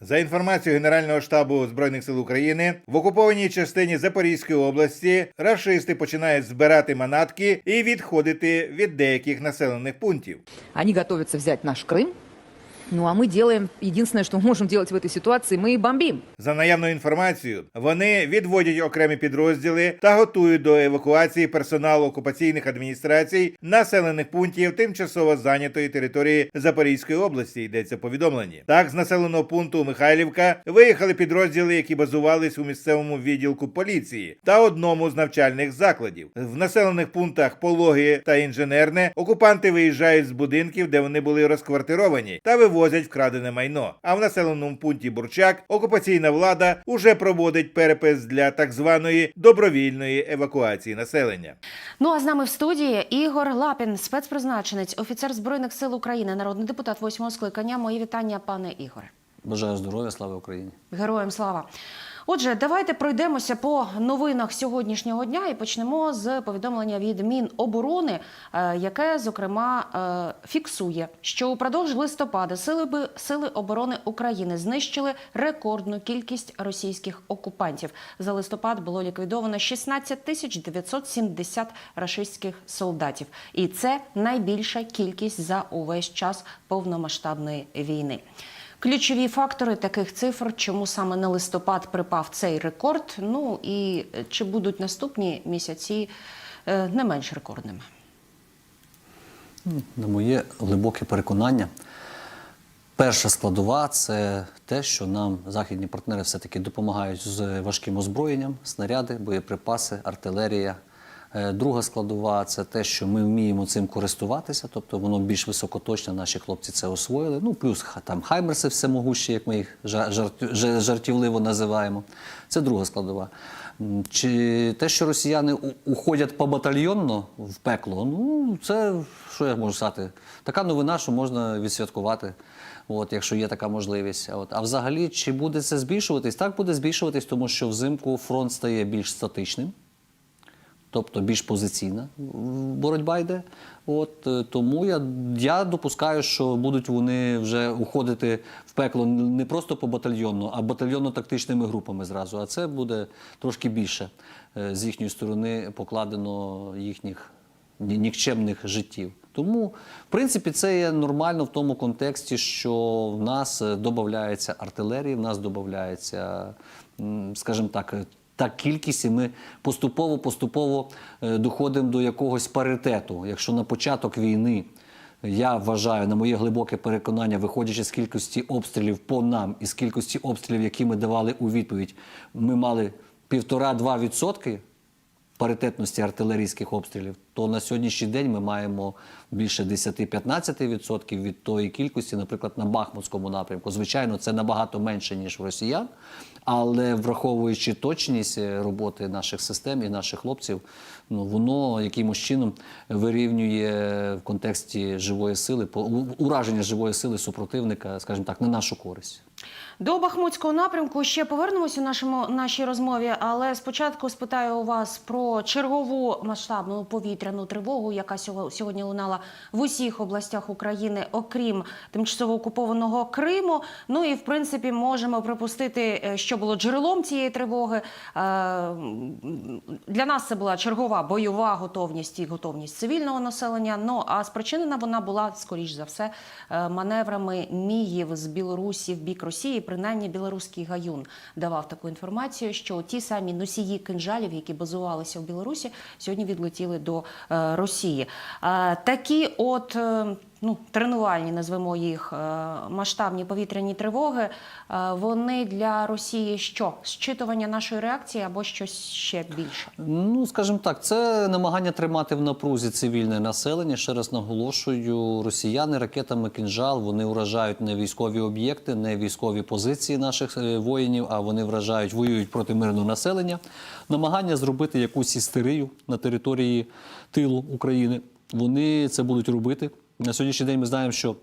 За інформацією Генерального штабу збройних сил України, в окупованій частині Запорізької області рашисти починають збирати манатки і відходити від деяких населених пунктів. Вони готуються взять наш Крым. Ну а мы делаем единственное, что мы можем делать в этой ситуации, мы бомбим. За наявною інформацією, вони відводять окремі підрозділи та готують до евакуації персоналу окупаційних адміністрацій населених пунктів тимчасово зайнятої території Запорізької області. Йдеться в повідомленні. Так, з населеного пункту Михайлівка виїхали підрозділи, які базувались у місцевому відділку поліції та одному з навчальних закладів. В населених пунктах Пологи та Інженерне окупанти виїжджають з будинків, де вони були розквартировані, та вивозять вкрадене майно. А в населеному пункті Бурчак окупаційна влада уже проводить перепис для так званої добровільної евакуації населення. Ну а з нами в студії Ігор Лапін, спецпризначенець, офіцер збройних сил України, народний депутат восьмого скликання. Мої вітання, пане Ігоре. Бажаю здоров'я, слава Україні. Героям слава. Отже, давайте пройдемося по новинах сьогоднішнього дня і почнемо з повідомлення від Міноборони, е, яке зокрема е, фіксує, що упродовж листопада сили сили оборони України знищили рекордну кількість російських окупантів. За листопад було ліквідовано 16 тисяч 970 рашистських солдатів, і це найбільша кількість за увесь час повномасштабної війни. Ключові фактори таких цифр, чому саме на листопад припав цей рекорд. Ну і е, чи будуть наступні місяці е, не менш рекордними? На моє глибоке переконання, перша складова це те, що нам західні партнери все-таки допомагають з важким озброєнням, снаряди, боєприпаси, артилерія. Е, Друга складова це те, що ми вміємо цим користуватися, тобто воно більш високоточне, наші хлопці це освоїли. Ну, плюс там хаймерси всемогущі, як ми їх жа- жартівливо називаємо. Це друга складова. Чи те, що росіяни уходять побатальйонно в пекло, ну це що я можу сказати? Така новина, що можна відсвяткувати, от, якщо є така можливість. От. А взагалі, чи буде це збільшуватись? Так буде збільшуватись, тому що взимку фронт стає більш статичним тобто більш позиційна боротьба йде. От е, тому я, я допускаю, що будуть вони вже уходити в пекло не просто по батальйонну, а батальйонно-тактичними групами зразу. А це буде трошки більше е, з їхньої сторони покладено їхніх нікчемних життів. Тому, в принципі, це є нормально в тому контексті, що в нас е, додається артилерії, в нас додається, скажімо так, та кількість, і ми поступово-поступово е, доходимо до якогось паритету. Якщо на початок війни я вважаю, на моє глибоке переконання, виходячи з кількості обстрілів по нам і з кількості обстрілів, які ми давали у відповідь, ми мали півтора-два відсотки паритетності артилерійських обстрілів, то на сьогоднішній день ми маємо більше 10-15% від тої кількості, наприклад, на Бахмутському напрямку. Звичайно, це набагато менше, ніж в росіян, але враховуючи точність е, роботи наших систем і наших хлопців, ну воно якимось чином вирівнює в контексті живої сили, ураження живої сили супротивника, скажімо так, на нашу користь. До Бахмутського напрямку ще повернемося у нашому нашій розмові, але спочатку спитаю у вас про чергову масштабну повітряну тривогу, яка сього- сьогодні лунала в усіх областях України, окрім тимчасово окупованого Криму. Ну і в принципі можемо припустити, е, що було джерелом цієї тривоги. Е, Для нас це була чергова бойова готовність і готовність цивільного населення. Ну а спричинена вона була скоріш за все е, маневрами міїв з Білорусі в бік Росії. Принаймні, білоруський гаюн давав таку інформацію, що ті самі носії кинжалів, які базувалися в Білорусі, сьогодні відлетіли до Росії. Е, Такі от. Ну, тренувальні, назвемо їх е, масштабні повітряні тривоги. е, Вони для Росії що? Зчитування нашої реакції або щось ще більше? Ну, скажімо так, це намагання тримати в напрузі цивільне населення. Ще раз наголошую, росіяни ракетами кінжал вони вражають не військові об'єкти, не військові позиції наших е, воїнів, а вони вражають, воюють проти мирного населення. Намагання зробити якусь істерію на території тилу України. Вони це будуть робити. На сьогоднішній день ми знаємо, що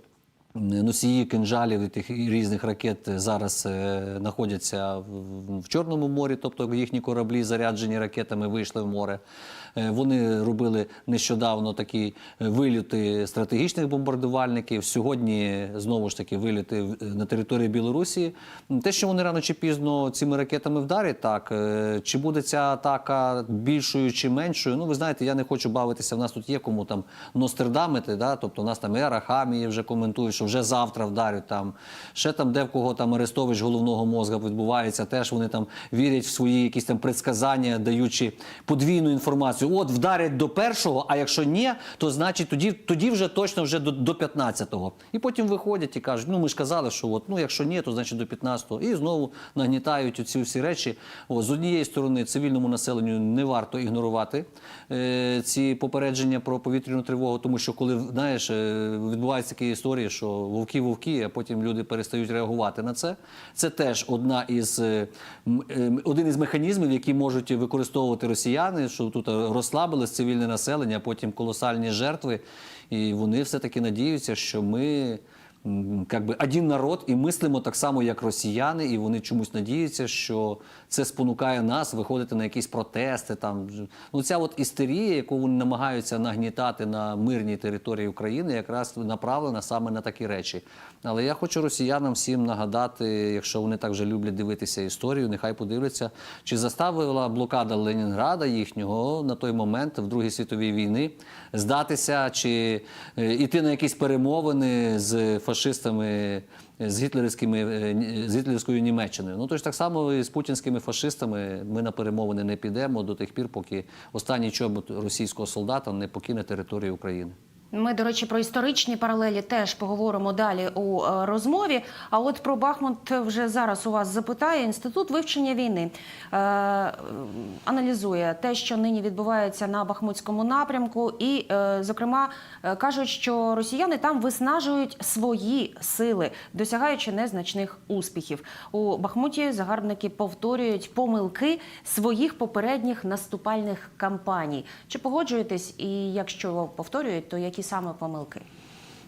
Носії кинжалів і тих різних ракет зараз е, знаходяться в, Чорному морі, тобто їхні кораблі заряджені ракетами вийшли в море. Е, Вони робили нещодавно такі виліти стратегічних бомбардувальників. Сьогодні знову ж таки виліти на території Білорусі. Те, що вони рано чи пізно цими ракетами вдарять, так е, чи буде ця атака більшою чи меншою? Ну ви знаєте, я не хочу бавитися. В нас тут є кому там Ностердамити, да? тобто у нас там і Арахамії вже коментують, що вже завтра вдарять там. Ще там, де в кого там Арестович головного мозга відбувається, теж вони там вірять в свої якісь там предсказання, даючи подвійну інформацію. От вдарять до першого, а якщо ні, то значить тоді, тоді вже точно вже до, до 15-го. І потім виходять і кажуть, ну ми ж казали, що от, ну якщо ні, то значить до 15-го. І знову нагнітають оці всі речі. О, з однієї сторони, цивільному населенню не варто ігнорувати е, ці попередження про повітряну тривогу, тому що коли знаєш, е, відбуваються такі історії, що вовки вовки, а потім люди перестають реагувати на це. Це теж одна із е, е, один із механізмів, які можуть використовувати росіяни, що тут розслабилось цивільне населення, а потім колосальні жертви. І вони все-таки надіються, що ми как би один народ і мислимо так само, як росіяни, і вони чомусь надіються, що це спонукає нас виходити на якісь протести. Там ну ця от істерія, яку вони намагаються нагнітати на мирній території України, якраз направлена саме на такі речі. Але я хочу росіянам всім нагадати, якщо вони так вже люблять дивитися історію, нехай подивляться, чи заставила блокада Ленінграда їхнього на той момент в Другій світовій війні здатися, чи е, іти на якісь перемовини з фашистами, з гітлерівськими е, з гітлерівською Німеччиною. Ну тож так само і з путінськими фашистами ми на перемовини не підемо до тих пір, поки останній чобот російського солдата не покине територію України. Ми, до речі, про історичні паралелі теж поговоримо далі у е, розмові. А от про Бахмут вже зараз у вас запитає інститут вивчення війни. Е, аналізує те, що нині відбувається на Бахмутському напрямку, і, е, зокрема, е, кажуть, що росіяни там виснажують свої сили, досягаючи незначних успіхів. У Бахмуті загарбники повторюють помилки своїх попередніх наступальних кампаній. Чи погоджуєтесь? І якщо повторюють, то які саме помилки?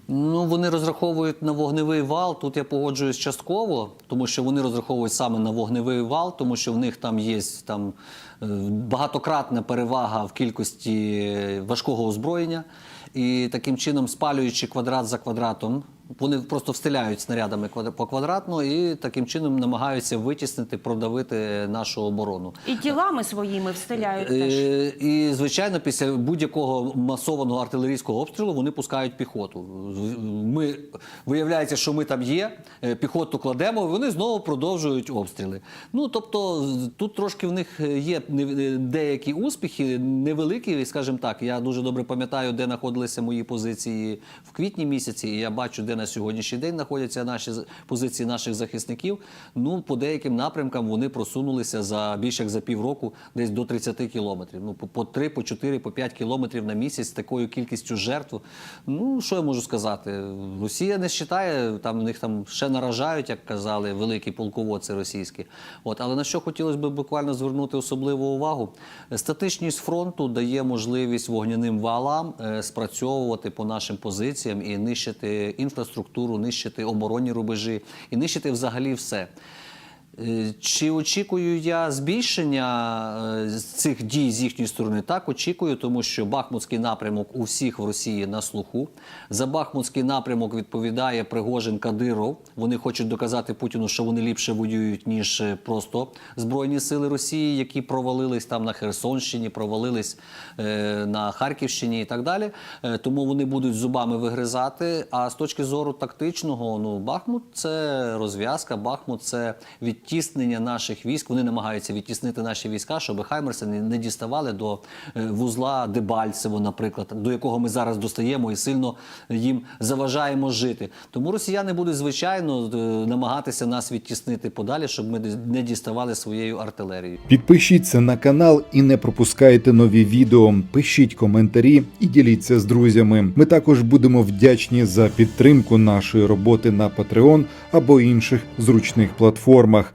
Ну, вони розраховують на вогневий вал. Тут я погоджуюсь частково, тому що вони розраховують саме на вогневий вал, тому що в них там є там е, багатократна перевага в кількості важкого озброєння. І таким чином, спалюючи квадрат за квадратом, вони просто встиляють снарядами по квадратно і таким чином намагаються витіснити, продавити нашу оборону. І тілами своїми встиляють теж. Е, І, звичайно, після будь-якого масованого артилерійського обстрілу вони пускають піхоту. Ми виявляється, що ми там є, е, піхоту кладемо, вони знову продовжують обстріли. Ну тобто, тут трошки в них є деякі успіхи, невеликі, скажімо так. Я дуже добре пам'ятаю, де знаходилися мої позиції в квітні місяці, і я бачу, де на сьогоднішній день знаходяться наші позиції наших захисників. Ну, по деяким напрямкам вони просунулися за більше як за півроку, десь до 30 кілометрів. Ну, по, по 3, по 4, по 5 кілометрів на місяць з такою кількістю жертв. Ну, що я можу сказати? Росія не вважає, там них там ще наражають, як казали, великі полководці російські. От, але на що хотілося б буквально звернути особливу увагу? Статичність фронту дає можливість вогняним валам е, спрацьовувати по нашим позиціям і нищити інфраструктуру, нищити оборонні рубежі і нищити взагалі все. Е, Чи очікую я збільшення е, цих дій з їхньої сторони? Так, очікую, тому що Бахмутський напрямок у всіх в Росії на слуху. За Бахмутський напрямок відповідає Пригожин Кадиров. Вони хочуть доказати Путіну, що вони ліпше воюють, ніж е, просто Збройні сили Росії, які провалились там на Херсонщині, провалились на Харківщині і так далі. Тому вони будуть зубами вигризати. А з точки зору тактичного, ну Бахмут це розв'язка, Бахмут це відтіснення наших військ. Вони намагаються відтіснити наші війська, щоб Хаймерси не, діставали до е, вузла Дебальцево, наприклад, до якого ми зараз достаємо і сильно їм заважаємо жити. Тому росіяни будуть звичайно е, намагатися нас відтіснити подалі, щоб ми не діставали своєю артилерією. Підпишіться на канал і не пропускайте нові відео. Пишіть коментарі і діліться з друзями. Ми також будемо вдячні за підтримку нашої роботи на Patreon або інших зручних платформах.